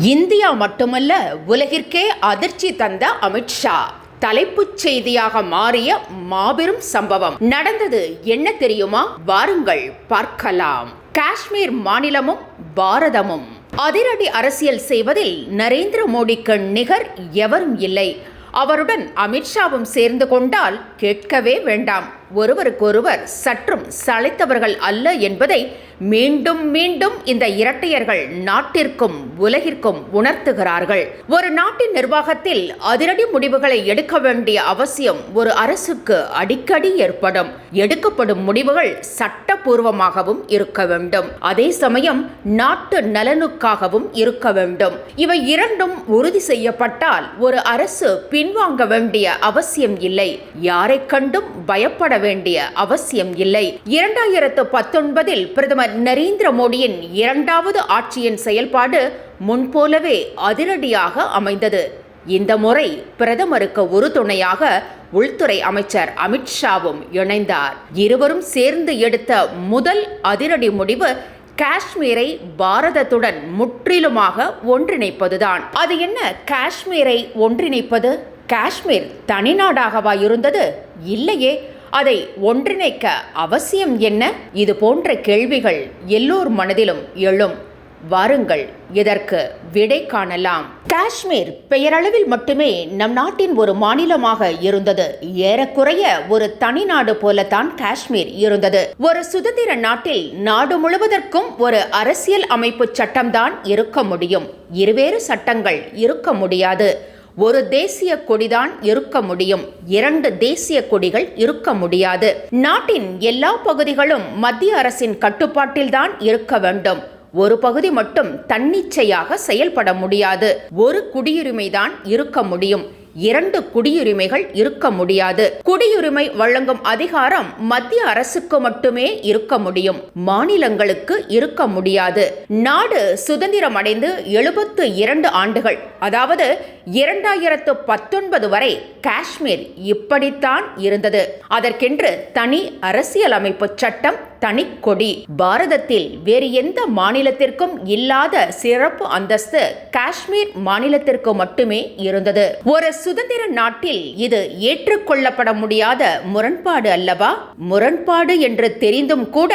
India மட்டுமல்ல உலகிற்கே அதிர்ச்சி தந்த அமித்ஷா தலைப்புச் செய்தியாக மாறிய மாபெரும் சம்பவம். நடந்தது என்ன தெரியுமா? வாருங்கள் பார்க்கலாம். காஷ்மீர் மாநிலமும் பாரதமும். அதிரடி அரசியல் செய்வதில் நரேந்திர மோடிக்கு நிகர் எவரும் இல்லை. அவருடன் அமித்ஷாவும் சேர்ந்து கொண்டால் கேட்கவே வேண்டாம். ஒருவருக்கொருவர் சற்றும் சளைத்தவர்கள் அல்ல என்பதை மீண்டும் மீண்டும் இந்த இரட்டையர்கள் நாட்டிற்கும் உலகிற்கும் உணர்த்துகிறார்கள். ஒரு நாட்டின் நிர்வாகத்தில் அதிரடி முடிவுகளை எடுக்க வேண்டிய அவசியம் ஒரு அரசுக்கு அடிக்கடி ஏற்படும். எடுக்கப்படும் முடிவுகள் சட்டபூர்வமாகவும் இருக்க வேண்டும். அதே சமயம் நாட்டு நலனுக்காகவும் இருக்க வேண்டும். இவை இரண்டும் உறுதி செய்யப்பட்டால் ஒரு அரசு பின்வாங்க வேண்டிய அவசியம் இல்லை. யாரை கண்டும் பயப்பட வேண்டிய அவசியம் இல்லை. இரண்டாயிரத்து பத்தொன்பதில் பிரதமர் நரேந்திர மோடியின் இரண்டாவது ஆட்சியின் செயல்பாடு முன்போலவே அதிரடியாக அமைந்தது. இந்த முறை பிரதமருக்கு உறுதுணையாக உள்துறை அமைச்சர் அமித்ஷாவும் இணைந்தார். இருவரும் சேர்ந்து எடுத்த முதல் அதிரடி முடிவு காஷ்மீரை பாரதத்துடன் முற்றிலுமாக ஒன்றிணைப்பதுதான். அது என்ன? காஷ்மீரை ஒன்றிணைப்பது? காஷ்மீர் தனிநாடாகவா இருந்தது? இல்லையே. அதை ஒன்றிணைக்க அவசியம் என்ன? இது போன்ற கேள்விகள் எல்லோர் மனதிலும் எழும். வாருங்கள் இதற்கு விடை காணலாம். காஷ்மீர் பெயரளவில் மட்டுமே நம் நாட்டின் ஒரு மாநிலமாக இருந்தது. ஏறக்குறைய ஒரு தனி நாடு போலத்தான் காஷ்மீர் இருந்தது. ஒரு சுதந்திர நாட்டில் நாடு முழுவதற்கும் ஒரு அரசியல் அமைப்பு சட்டம்தான் இருக்க முடியும். இருவேறு சட்டங்கள் இருக்க முடியாது. ஒரு தேசிய கொடிதான் இருக்க முடியும். இரண்டு தேசிய கொடிகள் இருக்க முடியாது. நாட்டின் எல்லா பகுதிகளும் மத்திய அரசின் கட்டுப்பாட்டில்தான் இருக்க வேண்டும். ஒரு பகுதி மட்டும் தன்னிச்சையாக செயல்பட முடியாது. ஒரு குடியுரிமைதான் இருக்க முடியும். இரண்டு குடியுரிமைகள் இருக்க முடியாது. குடியுரிமை வழங்கும் அதிகாரம் மத்திய அரசுக்கு மட்டுமே இருக்க முடியும். மாநிலங்களுக்கு இருக்க முடியாது. நாடு சுதந்திரம் அடைந்து எழுபத்து இரண்டு ஆண்டுகள் அதாவது இரண்டாயிரத்து பத்தொன்பது வரை காஷ்மீர் இப்படித்தான் இருந்தது. அதற்கென்று தனி அரசியலமைப்பு சட்டம் தனி கொடி. பாரதத்தில் வேறு எந்த மாநிலத்திற்கும் இல்லாத சிறப்பு அந்தஸ்து காஷ்மீர் மாநிலத்திற்கு மட்டுமே இருந்தது. ஒரு சுதந்திர நாட்டில் இது ஏற்றுக்கொள்ளப்பட முடியாத முரண்பாடு அல்லவா? முரண்பாடு என்று தெரிந்தும் கூட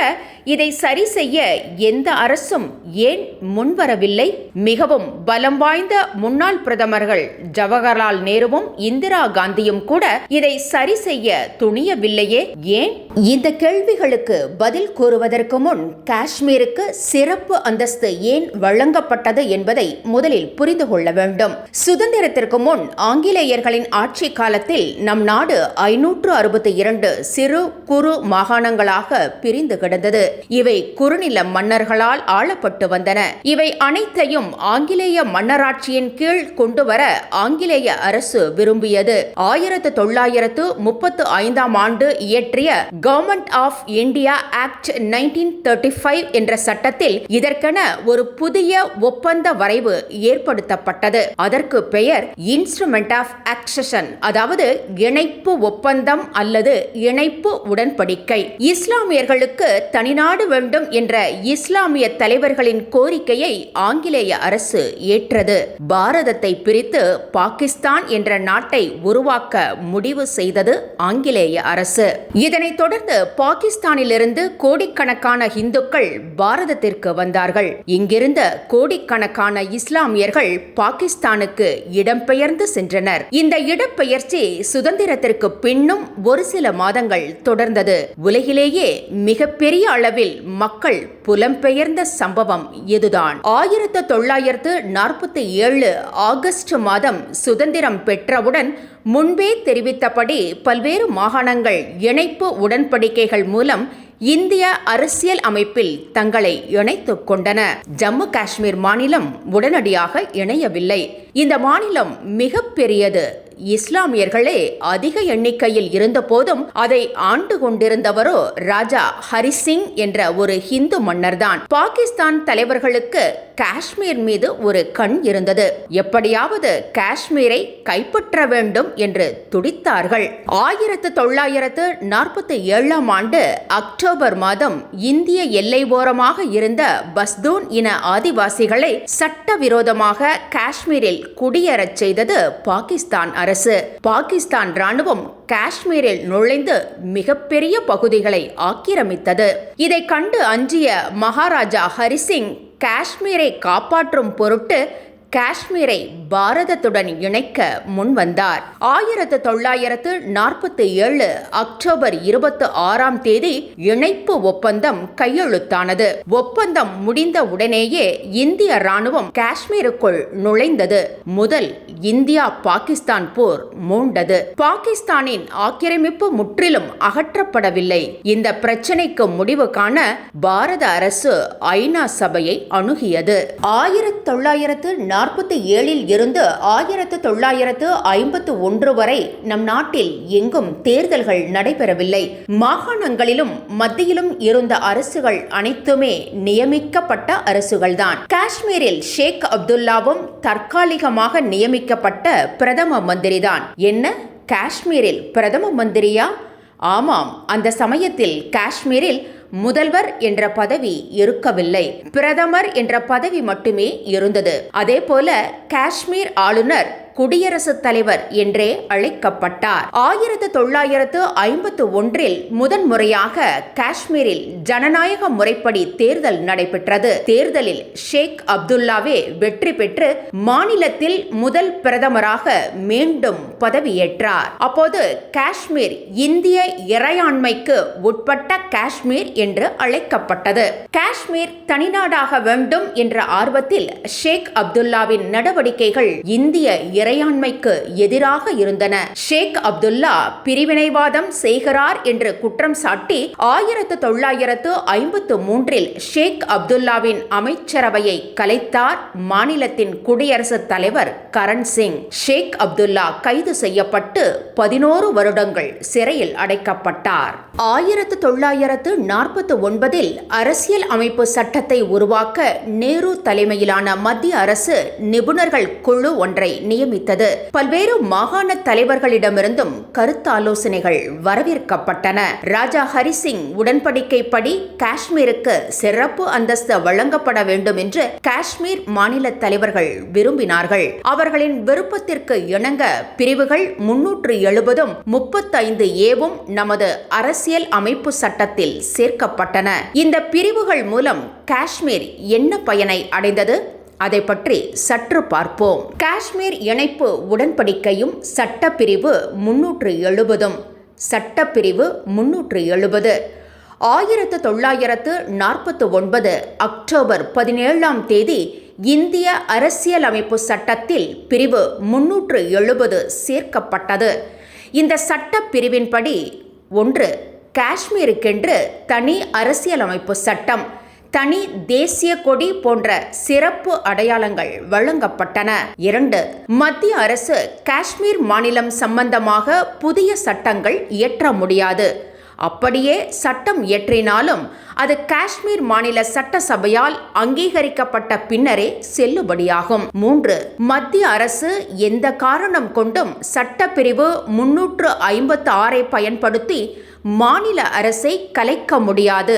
இதை சரி செய்ய எந்த அரசும் ஏன் முன்வரவில்லை? மிகவும் பலம் வாய்ந்த முன்னாள் பிரதமர்கள் ஜவஹர்லால் நேருவும் இந்திரா காந்தியும் கூட இதை சரி செய்ய துணியவில்லையே. ஏன்? இந்த கேள்விகளுக்கு பதில் கூறுவதற்கு முன் காஷ்மீருக்கு சிறப்பு அந்தஸ்து ஏன் வழங்கப்பட்டது என்பதை முதலில் புரிந்து கொள்ள வேண்டும். சுதந்திரத்திற்கு முன் ஆங்கிலேயர்களின் ஆட்சி காலத்தில் நம் நாடு ஐநூற்று அறுபத்தி இரண்டு சிறு குறு மாகாணங்களாக பிரிந்து கிடந்தது. இவை குறுநில மன்னர்களால் ஆளப்பட்டு வந்தன. இவை அனைத்தையும் ஆங்கிலேய மன்னராட்சியின் கீழ் கொண்டு வர ஆங்கிலேய அரசு விரும்பியது. ஆயிரத்து தொள்ளாயிரத்து முப்பத்து ஐந்தாம் ஆண்டு இயற்றிய government of India act nineteen thirty five என்ற சட்டத்தில் இதற்கென ஒரு புதிய ஒப்பந்த வரைவு ஏற்படுத்தப்பட்டது. அதற்கு பெயர் இன்ஸ்ட்ருமெண்ட் ஆஃப் ஆக்சஷன் அதாவது இணைப்பு ஒப்பந்தம் அல்லது இணைப்பு உடன்படிக்கை. இஸ்லாமியர்களுக்கு தனிநாடு வேண்டும் என்ற இஸ்லாமிய தலைவர்களின் கோரிக்கையை ஆங்கிலேய அரசு ஏற்றது. பாரதத்தை பிரித்து பாகிஸ்தான் என்ற நாட்டை உருவாக்க முடிவு செய்தது ஆங்கிலேய அரசு. இதனைத் தொடர்ந்து பாகிஸ்தானிலிருந்து கோடிக்கணக்கான இந்துக்கள் பாரதத்திற்கு வந்தார்கள். இங்கிருந்த கோடிக்கணக்கான இஸ்லாமியர்கள் பாகிஸ்தானுக்கு இடம்பெயர்ந்து சென்றனர். இந்த இடப்பெயர்ச்சி சுதந்திரத்திற்கு பின்னும் ஒரு சில மாதங்கள் தொடர்ந்தது. உலகிலேயே மிகப்பெரிய அளவில் மக்கள் புலம்பெயர்ந்த சம்பவம் இதுதான். ஆயிரத்து தொள்ளாயிரத்து நாற்பத்தி ஏழு ஆகஸ்ட் மாதம் சுதந்திரம் பெற்றவுடன் முன்பே தெரிவித்தபடி பல்வேறு மாகாணங்கள் இணைப்பு உடன்படிக்கைகள் மூலம் இந்திய அரசியல் அமைப்பில் தங்களை இணைத்துக் கொண்டன. ஜம்மு காஷ்மீர் மாநிலம் உடனடியாக இணையவில்லை. இந்த மாநிலம் மிக பெரியது இஸ்லாமியர்களே அதிக எண்ணிக்கையில் இருந்தபோதும் அதை ஆண்டு கொண்டிருந்தவரோ ராஜா ஹரிசிங் என்ற ஒரு ஹிந்து மன்னர்தான். பாகிஸ்தான் தலைவர்களுக்கு காஷ்மீர் மீது ஒரு கண் இருந்தது. எப்படியாவது காஷ்மீரை கைப்பற்ற வேண்டும் என்று துடித்தார்கள். ஆயிரத்து தொள்ளாயிரத்து நாற்பத்தி ஏழாம் ஆண்டு அக்டோபர் மாதம் இந்திய எல்லை ஓரமாக இருந்த பஸ்தூன் இன ஆதிவாசிகளை சட்டவிரோதமாக காஷ்மீரில் குடியேறச் செய்தது பாகிஸ்தான் அரசு. பாகிஸ்தான் ராணுவம் காஷ்மீரில் நுழைந்து மிகப்பெரிய பகுதிகளை ஆக்கிரமித்தது. இதை கண்டு அஞ்சிய மகாராஜா ஹரிசிங் காஷ்மீரை காப்பாற்றும் பொருட்டு காஷ்மீரை பாரதத்துடன் இணைக்க முன்வந்தார். ஆயிரத்து தொள்ளாயிரத்து நாற்பத்தி ஏழு அக்டோபர் இருபத்தி ஆறாம் தேதி இணைப்பு ஒப்பந்தம் கையெழுத்தானது. ஒப்பந்தம் முடிந்த உடனேயே இந்திய ராணுவம் காஷ்மீருக்குள் நுழைந்தது. முதல் இந்தியா பாகிஸ்தான் போர் மூண்டது. பாகிஸ்தானின் ஆக்கிரமிப்பு முற்றிலும் அகற்றப்படவில்லை. இந்த பிரச்சனைக்கு முடிவு காண பாரத அரசு ஐநா சபையை அணுகியது. ஆயிரத்தி தொள்ளாயிரத்து நாற்பத்தி ஏழில் இருந்து ஆயிரத்து தொள்ளாயிரத்து ஐம்பத்து ஒன்று வரை நம் நாட்டில் எங்கும் தேர்தல்கள் நடைபெறவில்லை. மாகாணங்களிலும் மத்தியிலும் இருந்த அரசுகள் அனைத்துமே நியமிக்கப்பட்ட அரசுகள்தான். காஷ்மீரில் ஷேக் அப்துல்லாவும் தற்காலிகமாக நியமிக்கப்பட்ட பிரதம மந்திரிதான். என்ன? காஷ்மீரில் பிரதம மந்திரியா? ஆமாம் அந்த சமயத்தில் காஷ்மீரில் முதல்வர் என்ற பதவி இருக்கவில்லை. பிரதமர் என்ற பதவி மட்டுமே இருந்தது. அதே போல காஷ்மீர் ஆளுநர் குடியரசுத் தலைவர் என்றே அழைக்கப்பட்டார். ஆயிரத்து தொள்ளாயிரத்து ஐம்பத்து ஒன்றில் முதன்முறையாக காஷ்மீரில் ஜனநாயக முறைப்படி தேர்தல் நடைபெற்றது. தேர்தலில் ஷேக் அப்துல்லாவே வெற்றி பெற்று மாநிலத்தில் முதல் பிரதமராக மீண்டும் பதவியேற்றார். அப்போது காஷ்மீர் இந்திய இறையாண்மைக்கு உட்பட்ட காஷ்மீர் என்று அழைக்கப்பட்டது. காஷ்மீர் தனிநாடாக வேண்டும் என்ற ஆர்வத்தில் ஷேக் அப்துல்லாவின் நடவடிக்கைகள் இந்திய இறையாண்மைக்கு எதிராக இருந்தன. ஷேக் அப்துல்லா பிரிவினைவாதம் செய்கிறார் என்று குற்றம் சாட்டி ஆயிரத்து தொள்ளாயிரத்து ஐம்பத்து மூன்றில் ஷேக் அப்துல்லாவின் அமைச்சரவையை கலைத்தார் மாநிலத்தின் குடியரசுத் தலைவர் கரண் சிங். ஷேக் அப்துல்லா கைது செய்யப்பட்டு பதினோரு வருடங்கள் சிறையில் அடைக்கப்பட்டார். ஆயிரத்து தொள்ளாயிரத்து நாற்பத்தி ஒன்பதில் அரசியல் அமைப்பு சட்டத்தை உருவாக்க நேரு தலைமையிலான மத்திய அரசு நிபுணர்கள் குழு ஒன்றை நியமி நியமித்தது பல்வேறு மாகாண தலைவர்களிடமிருந்தும் கருத்தாலோசனைகள் வரவேற்கப்பட்டன. ராஜா ஹரிசிங் உடன்படிக்கைப்படி காஷ்மீருக்கு சிறப்பு அந்தஸ்து வழங்கப்பட வேண்டும் என்று காஷ்மீர் மாநில தலைவர்கள் விரும்பினார்கள். அவர்களின் விருப்பத்திற்கு இணங்க பிரிவுகள் முன்னூற்று எழுபதும் முப்பத்தைந்து ஏவும் நமது அரசியல் அமைப்பு சட்டத்தில் சேர்க்கப்பட்டன. இந்த பிரிவுகள் மூலம் காஷ்மீர் என்ன பயனை அடைந்தது? அதை பற்றி சற்று பார்ப்போம். காஷ்மீர் இணைப்பு உடன்படிக்கையும் சட்டப்பிரிவு முன்னூற்று எழுபதும் சட்டப்பிரிவு முன்னூற்று எழுபது. ஆயிரத்து தொள்ளாயிரத்து நாற்பத்தி ஒன்பது அக்டோபர் பதினேழாம் தேதி இந்திய அரசியலமைப்பு சட்டத்தில் பிரிவு முன்னூற்று எழுபது சேர்க்கப்பட்டது. இந்த சட்டப்பிரிவின்படி ஒன்று காஷ்மீருக்கென்று தனி அரசியலமைப்பு சட்டம் தனி தேசிய கொடி போன்ற சிறப்பு அடையாளங்கள் வழங்கப்பட்டன. இரண்டு மத்திய அரசு காஷ்மீர் மாநிலம் சம்பந்தமாக புதிய சட்டங்கள் இயற்ற முடியாது. அப்படியே சட்டம் இயற்றினாலும் அது காஷ்மீர் மாநில சட்டசபையால் அங்கீகரிக்கப்பட்ட பின்னரே செல்லுபடியாகும். மூன்று மத்திய அரசு எந்த காரணம் கொண்டும் சட்டப்பிரிவு முன்னூற்று ஐம்பத்து ஆறை பயன்படுத்தி மாநில அரசை கலைக்க முடியாது.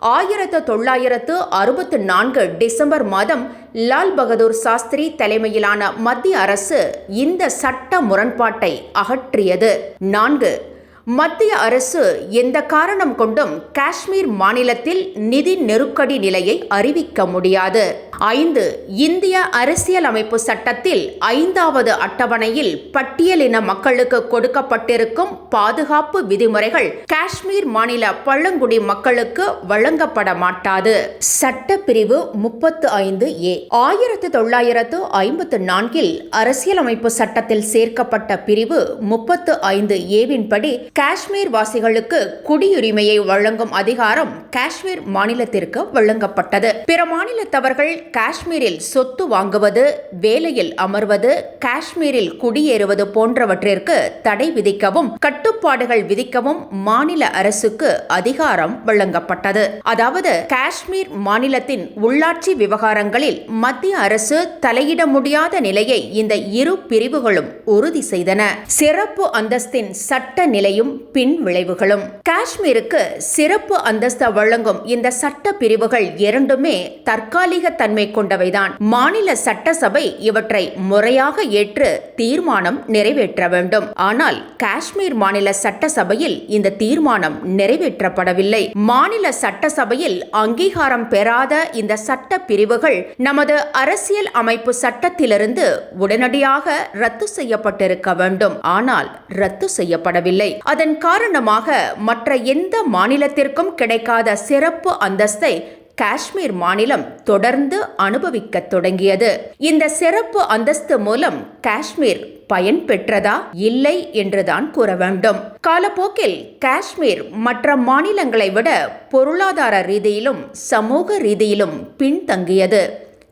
ஆயிரத்து தொள்ளாயிரத்து அறுபத்து நான்கு டிசம்பர் மாதம் லால் பகதூர் சாஸ்திரி தலைமையிலான மத்திய அரசு இந்த சட்ட முரண்பாட்டை அகற்றியது. நான்கு மத்திய அரசு எந்த காரணம் கொண்டும் காஷ்மீர் மாநிலத்தில் நிதி நெருக்கடி நிலையை அறிவிக்க முடியாது. ஐந்து இந்திய அரசியலமைப்பு சட்டத்தில் ஐந்தாவது அட்டவணையில் பட்டியலின மக்களுக்கு கொடுக்கப்பட்டிருக்கும் பாதுகாப்பு விதிமுறைகள் காஷ்மீர் மாநில பழங்குடி மக்களுக்கு வழங்கப்பட மாட்டாது. சட்டப்பிரிவு முப்பத்து ஐந்து ஏ. ஆயிரத்து தொள்ளாயிரத்து ஐம்பத்து நான்கில் அரசியலமைப்பு சட்டத்தில் சேர்க்கப்பட்ட பிரிவு முப்பத்து ஐந்து ஏவின்படி காஷ்மீர் வாசிகளுக்கு குடியுரிமையை வழங்கும் அதிகாரம் காஷ்மீர் மாநிலத்திற்கு வழங்கப்பட்டது. பிற மாநிலத்தவர்கள் காஷ்மீரில் சொத்து வாங்குவது வேலையில் அமர்வது காஷ்மீரில் குடியேறுவது போன்றவற்றிற்கு தடை விதிக்கவும் கட்டுப்பாடுகள் விதிக்கவும் மாநில அரசுக்கு அதிகாரம் வழங்கப்பட்டது. அதாவது காஷ்மீர் மாநிலத்தின் உள்ளாட்சி விவகாரங்களில் மத்திய அரசு தலையிட முடியாத நிலையை இந்த இரு பிரிவுகளும் உறுதி செய்தன. சிறப்பு அந்தஸ்தின் சட்ட நிலையும் பின் விளைவுகளும். காஷ்மீருக்கு சிறப்பு அந்தஸ்து வழங்கும் இந்த சட்ட பிரிவுகள் இரண்டுமே தற்காலிக தன்மை கொண்டவைதான். மாநில சட்டசபை இவற்றை முறையாக ஏற்று தீர்மானம் நிறைவேற்ற வேண்டும். ஆனால் காஷ்மீர் மாநில சட்டசபையில் இந்த தீர்மானம் நிறைவேற்றப்படவில்லை. மாநில சட்டசபையில் அங்கீகாரம் பெறாத இந்த சட்ட பிரிவுகள் நமது அரசியல் அமைப்பு சட்டத்திலிருந்து உடனடியாக ரத்து செய்யப்பட்டிருக்க வேண்டும். ஆனால் ரத்து செய்யப்படவில்லை. அதன் காரணமாக மற்ற எந்த மாநிலத்திற்கும் கிடைக்காத சிறப்பு அந்தஸ்தை காஷ்மீர் மாநிலம் தொடர்ந்து அனுபவிக்கத் தொடங்கியது. இந்த சிறப்பு அந்தஸ்து மூலம் காஷ்மீர் பயன் பெற்றதா இல்லை என்றுதான் கூற வேண்டும். காலப்போக்கில் காஷ்மீர் மற்ற மாநிலங்களை விட பொருளாதார ரீதியிலும் சமூக ரீதியிலும் பின்தங்கியது.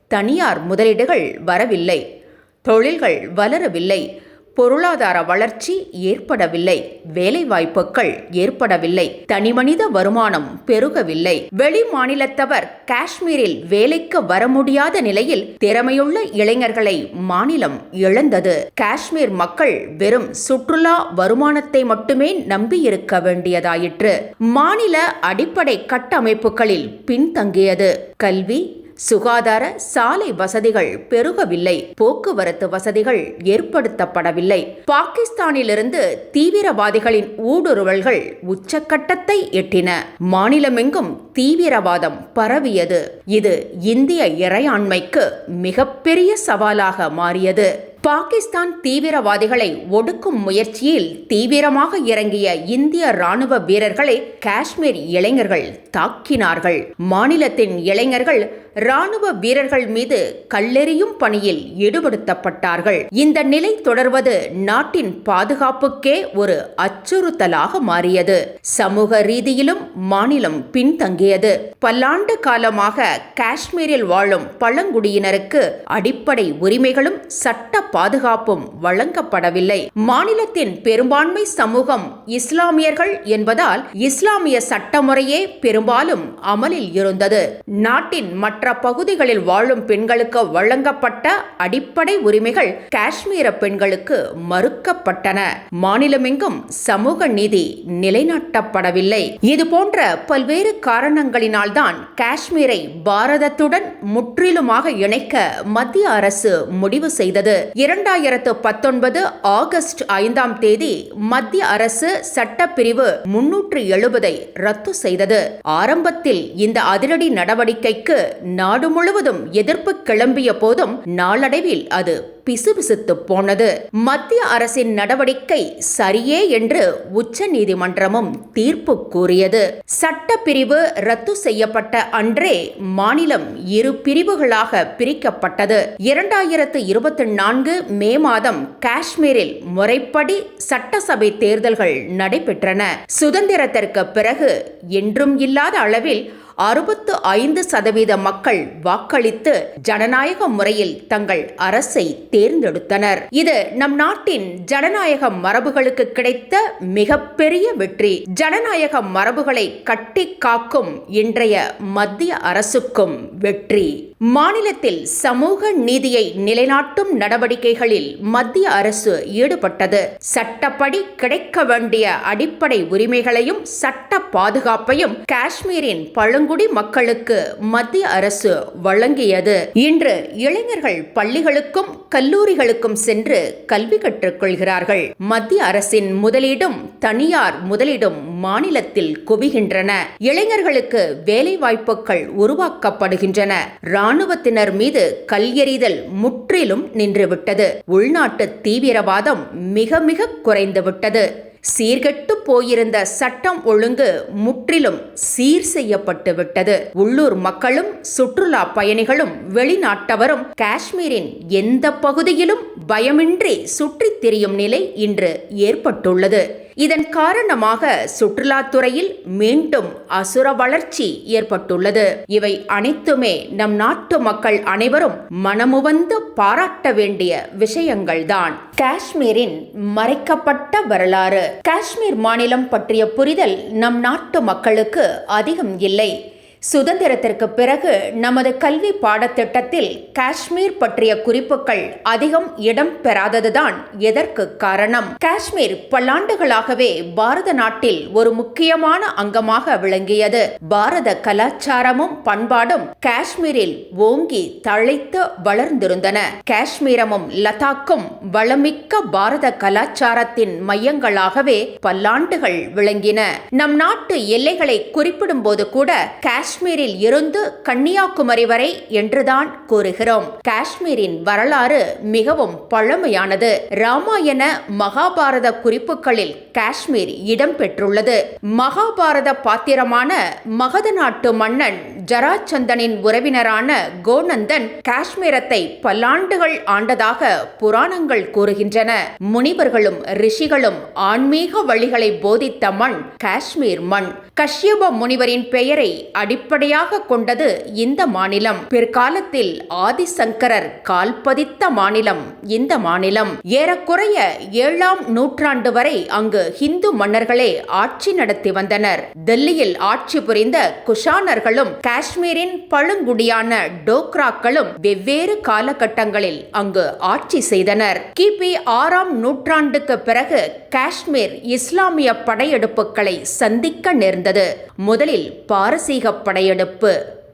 தனியார் முதலீடுகள் வரவில்லை. தொழில்கள் வளரவில்லை. பொருளாதார வளர்ச்சி ஏற்படவில்லை. வேலைவாய்ப்புகள் ஏற்படவில்லை. தனிமனித வருமானம் பெருகவில்லை. வெளி மாநிலத்தவர் காஷ்மீரில் வேலைக்கு வர முடியாத நிலையில் திறமையுள்ள இளைஞர்களை மாநிலம் இழந்தது. காஷ்மீர் மக்கள் வெறும் சுற்றுலா வருமானத்தை மட்டுமே நம்பியிருக்க வேண்டியதாயிற்று. மாநில அடிப்படை கட்டமைப்புகளில் பின்தங்கியது. கல்வி சுகாதார சாலை வசதிகள் பெருகவில்லை. போக்குவரத்து வசதிகள் ஏற்படுத்தப்படவில்லை. பாகிஸ்தானிலிருந்து தீவிரவாதிகளின் ஊடுருவல்கள் உச்சக்கட்டத்தை எட்டின. மாநிலமெங்கும் தீவிரவாதம் பரவியது. இது இந்திய இறையாண்மைக்கு மிகப்பெரிய சவாலாக மாறியது. பாகிஸ்தான் தீவிரவாதிகளை ஒடுக்கும் முயற்சியில் தீவிரமாக இறங்கிய இந்திய ராணுவ வீரர்களை காஷ்மீர் இளைஞர்கள் தாக்கினார்கள். மாநிலத்தின் இளைஞர்கள் ராணுவ வீரர்கள் மீது கல்லெறியும் பணியில் ஈடுபடுத்தப்பட்டார்கள். இந்த நிலை தொடர்வது நாட்டின் பாதுகாப்புக்கே ஒரு அச்சுறுத்தலாக மாறியது. சமூக ரீதியிலும் மாநிலம் பின்தங்கியது. பல்லாண்டு காலமாக காஷ்மீரில் வாழும் பழங்குடியினருக்கு அடிப்படை உரிமைகளும் சட்ட பாதுகாப்பும் வழங்கப்படவில்லை. மாநிலத்தின் பெரும்பான்மை சமூகம் இஸ்லாமியர்கள் என்பதால் இஸ்லாமிய சட்டமுறையே பெரும்பாலும் அமலில் இருந்தது. நாட்டின் மற்ற பகுதிகளில் வாழும் பெண்களுக்கு வழங்கப்பட்ட அடிப்படை உரிமைகள் காஷ்மீர பெண்களுக்கு மறுக்கப்பட்டன. மாநிலமெங்கும் சமூக நீதி நிலைநாட்டப்படவில்லை. இது போன்ற பல்வேறு காரணங்களினால்தான் காஷ்மீரை பாரதத்துடன் முற்றிலுமாக இணைக்க மத்திய அரசு முடிவு செய்தது. இரண்டாயிரத்து பத்தொன்பது ஆகஸ்ட் ஐந்தாம் தேதி மத்திய அரசு சட்டப்பிரிவு முன்னூற்று எழுபதை ரத்து செய்தது. ஆரம்பத்தில் இந்த அதிரடி நடவடிக்கைக்கு நாடு முழுவதும் எதிர்ப்பு கிளம்பிய போதும் நாளடைவில் அது பிசுபிசுத்து போனது. மத்திய அரசின் நடவடிக்கை சரியே என்று உச்ச நீதிமன்றமும் தீர்ப்பு கூறியது. சட்டப்பிரிவு ரத்து செய்யப்பட்ட அன்றே மாநிலம் இரு பிரிவுகளாக பிரிக்கப்பட்டது. இரண்டாயிரத்து இருபத்தி நான்கு மே மாதம் காஷ்மீரில் முறைப்படி சட்டசபை தேர்தல்கள் நடைபெற்றன. சுதந்திரத்திற்கு பிறகு என்றும் இல்லாத அளவில் அறுபத்து ஐந்து சதவீத மக்கள் வாக்களித்து ஜனநாயக முறையில் தங்கள் அரசை தேர்ந்தெடுத்தனர். இது நம் நாட்டின் ஜனநாயக மரபுகளுக்கு கிடைத்த மிகப்பெரிய வெற்றி. ஜனநாயக மரபுகளை கட்டி காக்கும் இன்றைய மத்திய அரசுக்கும் வெற்றி. மாநிலத்தில் சமூக நீதியை நிலைநாட்டும் நடவடிக்கைகளில் மத்திய அரசு ஈடுபட்டது. சட்டப்படி கிடைக்க வேண்டிய அடிப்படை உரிமைகளையும் சட்ட பாதுகாப்பையும் காஷ்மீரின் பழங்குடி மக்களுக்கு மத்திய அரசு வழங்கியது. இன்று இளைஞர்கள் பள்ளிகளுக்கும் கல்வி கல்லூரிகளுக்கும் சென்று கல்வி கற்றுக்கொள்கிறார்கள். மத்திய அரசின் முதலீடும் தனியார் முதலீடும் மாநிலத்தில் குவிகின்றன. இளைஞர்களுக்கு வேலை வாய்ப்புகள் உருவாக்கப்படுகின்றன. இராணுவத்தினர் மீது கல் எறிதல் முற்றிலும் நின்றுவிட்டது. உள்நாட்டு தீவிரவாதம் மிக மிக குறைந்துவிட்டது. சீர்கெட்டு போயிருந்த சட்டம் ஒழுங்கு முற்றிலும் சீர் செய்யப்பட்டு விட்டது உள்ளூர் மக்களும் சுற்றுலா பயணிகளும் வெளிநாட்டவரும் காஷ்மீரின் எந்த பகுதியிலும் பயமின்றி சுற்றித் திரியும் நிலை இன்று ஏற்பட்டுள்ளது. இதன் காரணமாக சுற்றுலாத்துறையில் மீண்டும் அசுர வளர்ச்சி ஏற்பட்டுள்ளது. இவை அனைத்துமே நம் நாட்டு மக்கள் அனைவரும் மனமுவந்து பாராட்ட வேண்டிய விஷயங்கள்தான். காஷ்மீரின் மறைக்கப்பட்ட வரலாறு. காஷ்மீர் மாநிலம் பற்றிய புரிதல் நம் நாட்டு மக்களுக்கு அதிகம் இல்லை. சுதந்திரத்திற்கு பிறகு நமது கல்வி பாடத்திட்டத்தில் காஷ்மீர் பற்றிய குறிப்புகள் அதிகம் இடம் பெறாததுதான் எதற்கு காரணம்? காஷ்மீர் பல்லாண்டுகளாகவே பாரத நாட்டில் ஒரு முக்கியமான அங்கமாக விளங்கியது. பாரத கலாச்சாரமும் பண்பாடும் காஷ்மீரில் ஓங்கி தழைத்து வளர்ந்திருந்தன. காஷ்மீரமும் லதாக்கும் வளமிக்க பாரத கலாச்சாரத்தின் மையங்களாகவே பல்லாண்டுகள் விளங்கின. நம் நாட்டு எல்லைகளை குறிப்பிடும் போது கூட காஷ்மீரில் இருந்து கன்னியாகுமரி வரை என்றுதான் கூறுகிறோம். காஷ்மீரின் வரலாறு மிகவும் பழமையானது. ராமாயண மகாபாரத குறிப்புகளில் காஷ்மீர் இடம்பெற்றுள்ளது மகாபாரத பாத்திரமான மகத நாட்டு மன்னன் ஜராச்சந்தனின் உறவினரான கோநந்தன் காஷ்மீரத்தை பல்லாண்டுகள் ஆண்டதாக புராணங்கள் கூறுகின்றன. முனிவர்களும் ரிஷிகளும் ஆன்மீக வழிகளை போதித்த மண் காஷ்மீர் மண். கஷ்யப முனிவரின் பெயரை அடி அடிப்படையாக கொண்டது இந்த மாநிலம். பிற்காலத்தில் ஆதிசங்கரர் கால்பதித்த மாநிலம் இந்த மாநிலம். ஏறக்குறைய ஏழாம் நூற்றாண்டு வரை அங்கு ஹிந்து மன்னர்களே ஆட்சி நடத்தி வந்தனர். டெல்லியில் ஆட்சி புரிந்த குஷானர்களும் காஷ்மீரின் பழங்குடியான டோக்ராக்களும் வெவ்வேறு காலகட்டங்களில் அங்கு ஆட்சி செய்தனர். கிபி ஆறாம் நூற்றாண்டுக்கு பிறகு காஷ்மீர் இஸ்லாமிய படையெடுப்புகளை சந்திக்க நேர்ந்தது. முதலில் பாரசீக படையெடுப்பு.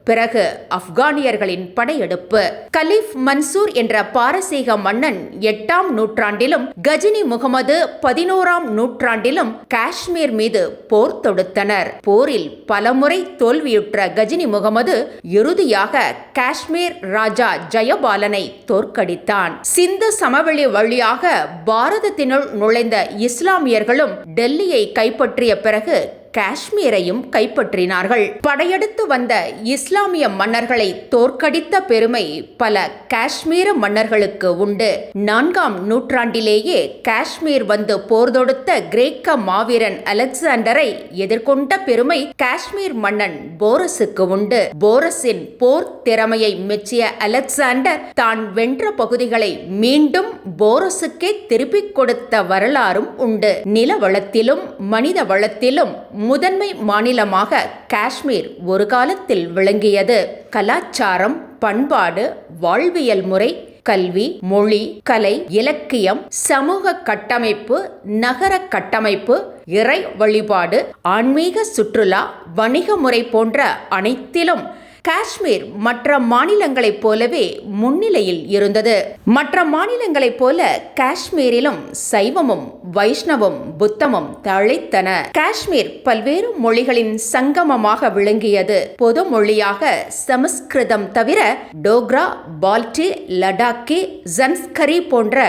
பிறகு ஆப்கானியர்களின் படையெடுப்பு. கலீஃப் மன்சூர் என்ற பாரசீக மன்னன் எட்டாம் நூற்றாண்டிலும் கஜினி முகமது பதினோராம் நூற்றாண்டிலும் காஷ்மீர் மீது போர் தொடுத்தனர். போரில் பலமுறை தோல்வியுற்ற கஜினி முகமது இறுதியாக காஷ்மீர் ராஜா ஜெயபாலனை தோற்கடித்தான். சிந்து சமவெளி வழியாக பாரதத்தினுள் நுழைந்த இஸ்லாமியர்களும் டெல்லியை கைப்பற்றிய பிறகு காஷ்மீரையும் கைப்பற்றினார்கள். படையெடுத்து வந்த இஸ்லாமிய மன்னர்களை தோற்கடித்த பெருமை பல காஷ்மீர மன்னர்களுக்கு உண்டு. நான்காம் நூற்றாண்டிலேயே காஷ்மீர் வந்து போர் தொடுத்த கிரேக்க மாவீரன் அலெக்சாண்டரை எதிர்கொண்ட பெருமை காஷ்மீர் மன்னன் போரஸுக்கு உண்டு. போரஸின் போர் திறமையை மெச்சிய அலெக்சாண்டர் தான் வென்ற பகுதிகளை மீண்டும் போரஸுக்கே திருப்பிக் கொடுத்த வரலாறும் உண்டு. நில வளத்திலும் மனித வளத்திலும் முதன்மை மாநிலமாக காஷ்மீர் ஒரு காலத்தில் விளங்கியது. கலாச்சாரம் பண்பாடு வாழ்வியல் முறை கல்வி மொழி கலை இலக்கியம் சமூக கட்டமைப்பு நகர கட்டமைப்பு இறை வழிபாடு ஆன்மீக சுற்றுலா வணிக முறை போன்ற அனைத்திலும் காஷ்மீர் மற்ற மாநிலங்களைப் போலவே முன்னிலையில் இருந்தது. மற்ற மாநிலங்களைப் போல காஷ்மீரிலும் சைவமும் வைஷ்ணவம் புத்தமும் தழைத்தன. காஷ்மீர் பல்வேறு மொழிகளின் சங்கமமாக விளங்கியது. பொது மொழியாக சமஸ்கிருதம் தவிர டோக்ரா பால்டி லடாக்கி ஜன்ஸ்கரி போன்ற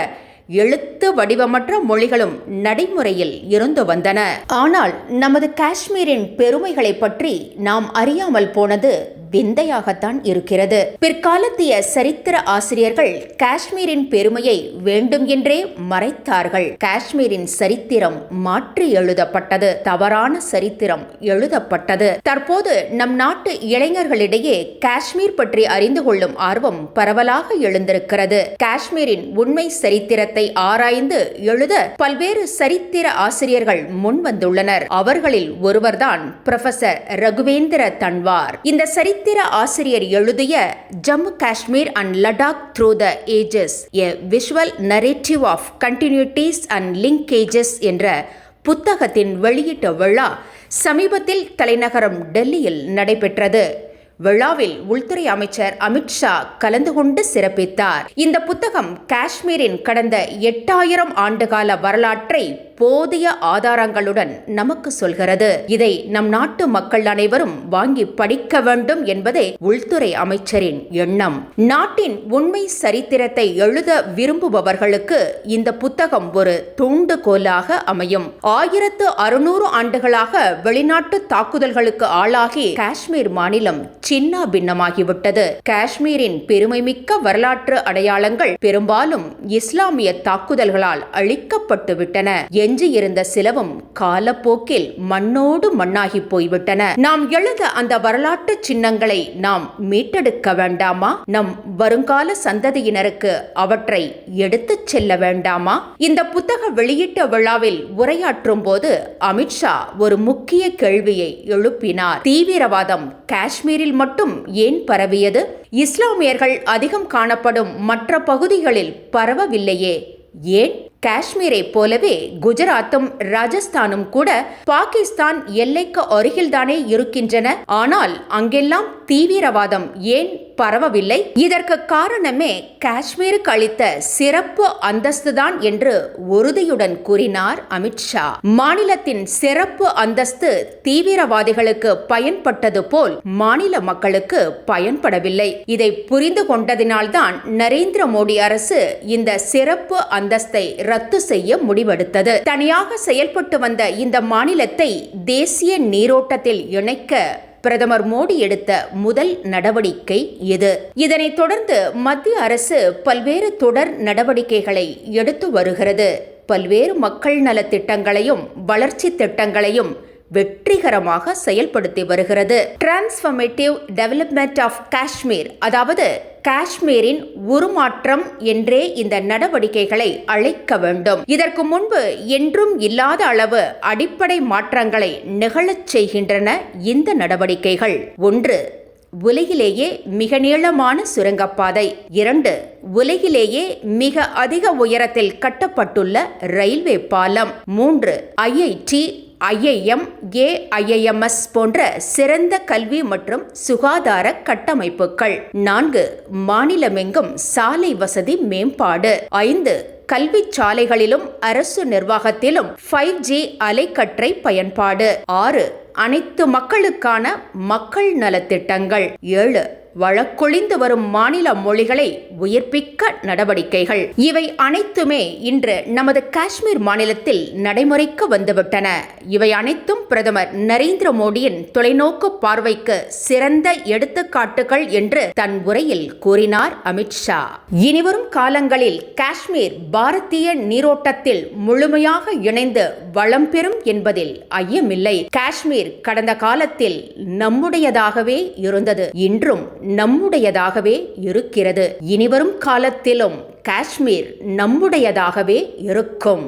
எழுத்து வடிவமற்ற மொழிகளும் நடைமுறையில் இருந்து வந்தன. ஆனால் நமது காஷ்மீரின் பெருமைகளை பற்றி நாம் அறியாமல் போனது விந்தையாகத்தான் இருக்கிறது. பிற்காலத்திய சரித்திர ஆசிரியர்கள் காஷ்மீரின் பெருமையை வேண்டும் என்றே மறைத்தார்கள். காஷ்மீரின் சரித்திரம் மாற்றி எழுதப்பட்டது. தவறான சரித்திரம் எழுதப்பட்டது. தற்போது நம் நாட்டு இளைஞர்களிடையே காஷ்மீர் பற்றி அறிந்து கொள்ளும் ஆர்வம் பரவலாக எழுந்திருக்கிறது. காஷ்மீரின் உண்மை சரித்திரத்தை ஆராய்ந்து எழுத பல்வேறு சரித்திர ஆசிரியர்கள் முன் வந்துள்ளனர் அவர்களில் ஒருவர்தான் புரொஃபசர் ரகுவேந்திர தன்வார். இந்த சரித்திர ஆசிரியர் எழுதிய Jammu Kashmir and Ladakh through the ages a visual narrative of continuities and linkages என்ற புத்தகத்தின் வெளியீட்டு விழா சமீபத்தில் தலைநகரம் டெல்லியில் நடைபெற்றது. விழாவில் உள்துறை அமைச்சர் அமித்ஷா கலந்து கொண்டு சிறப்பித்தார். இந்த புத்தகம் காஷ்மீரின் கடந்த எட்டாயிரம் ஆண்டுகால வரலாற்றை போதிய ஆதாரங்களுடன் நமக்கு சொல்கிறது. இதை நம் நாட்டு மக்கள் அனைவரும் வாங்கி படிக்க வேண்டும் என்பதே உள்துறை அமைச்சரின் எண்ணம். நாட்டின் உண்மை சரித்திரத்தை எழுத விரும்புபவர்களுக்கு இந்த புத்தகம் ஒரு தூண்டுகோலாக அமையும். ஆயிரத்து அறுநூறு ஆண்டுகளாக வெளிநாட்டு தாக்குதல்களுக்கு ஆளாகி காஷ்மீர் மாநிலம் சின்ன பின்னமாகிவிட்டது. காஷ்மீரின் பெருமைமிக்க வரலாற்று அடையாளங்கள் பெரும்பாலும் இஸ்லாமிய தாக்குதல்களால் அழிக்கப்பட்டுவிட்டன. எஞ்சியிருந்த சிலவும் காலப்போக்கில் மண்ணோடு மண்ணாகி போய்விட்டன. நாம் எழுத அந்த வரலாற்று சின்னங்களை நாம் மீட்டெடுக்க வேண்டாமா? நம் வருங்கால சந்ததியினருக்கு அவற்றை எடுத்துச் செல்ல வேண்டாமா? இந்த புத்தக வெளியீட்டு விழாவில் உரையாற்றும் போது அமித்ஷா ஒரு முக்கிய கேள்வியை எழுப்பினார். தீவிரவாதம் காஷ்மீரில் மட்டும் ஏன் பரவியது? இஸ்லாமியர்கள் அதிகம் காணப்படும் மற்ற பகுதிகளில் பரவவில்லையே. ஏன்? காஷ்மீரை போலவே குஜராத்தும் ராஜஸ்தானும் கூட பாகிஸ்தான் எல்லைக்கு அருகில்தானே இருக்கின்றன. ஆனால் அங்கெல்லாம் தீவிரவாதம் ஏன் பரவவில்லை? இதற்கு காரணமே காஷ்மீருக்கு அளித்த சிறப்பு அந்தஸ்து தான் என்று உறுதியுடன் கூறினார் அமித்ஷா மாநிலத்தின் சிறப்பு அந்தஸ்து தீவிரவாதிகளுக்கு பயன்பட்டது போல் மாநில மக்களுக்கு பயன்படவில்லை. இதை புரிந்து கொண்டதினால்தான் நரேந்திர மோடி அரசு இந்த சிறப்பு அந்தஸ்தை ரத்து ரத்து செய்ய முடிவெடுத்தது. தனியாக செயல்பட்டு வந்த இந்த மாநிலத்தை தேசிய நீரோட்டத்தில் இணைக்க பிரதமர் மோடி எடுத்த முதல் நடவடிக்கை இது. இதனைத் தொடர்ந்து மத்திய அரசு பல்வேறு தொடர் நடவடிக்கைகளை எடுத்து வருகிறது. பல்வேறு மக்கள் நலத் திட்டங்களையும் வளர்ச்சி திட்டங்களையும் வெற்றிகரமாக செயல்படுத்தி வருகிறது. டிரான்ஸ்ஃபர்மேட்டிவ் டெவலப்மெண்ட் ஆஃப் காஷ்மீர் அதாவது காஷ்மீரின் உருமாற்றம் என்றே இந்த நடவடிக்கைகளை அழைக்க வேண்டும். இதற்கு முன்பு என்றும் இல்லாத அளவு அடிப்படை மாற்றங்களை நிகழச் செய்கின்றன இந்த நடவடிக்கைகள். ஒன்று உலகிலேயே மிக நீளமான சுரங்கப்பாதை. இரண்டு உலகிலேயே மிக அதிக உயரத்தில் கட்டப்பட்டுள்ள ரயில்வே பாலம். மூன்று ஐஐடி ஐஐஎம் ஏஐஎம்எஸ் போன்ற சிறந்த கல்வி மற்றும் சுகாதார கட்டமைப்புகள். நான்கு மாநிலமெங்கும் சாலை வசதி மேம்பாடு. ஐந்து கல்வி சாலைகளிலும் அரசு நிர்வாகத்திலும் ஃபைவ் ஜி அலைக்கற்றை பயன்பாடு. ஆறு அனைத்து மக்களுக்கான மக்கள் நலத்திட்டங்கள். ஏழு வழக்கொழிந்து வரும் மாநில மொழிகளை உயிர்ப்பிக்க நடவடிக்கைகள். இவை அனைத்துமே இன்று நமது காஷ்மீர் மாநிலத்தில் நடைமுறைக்கு வந்துவிட்டன. இவை அனைத்தும் பிரதமர் நரேந்திர மோடியின் தொலைநோக்கு பார்வைக்கு சிறந்த எடுத்துக்காட்டுகள் என்று தன் உரையில் கூறினார் அமித்ஷா இனிவரும் காலங்களில் காஷ்மீர் பாரதிய நீரோட்டத்தில் முழுமையாக இணைந்து வளம் பெறும் என்பதில் ஐயமில்லை. காஷ்மீர் கடந்த காலத்தில் நம்முடையதாகவே இருந்தது. இன்றும் நம்முடையதாகவே இருக்கிறது. இனிவரும் காலத்திலும் காஷ்மீர் நம்முடையதாகவே இருக்கும்.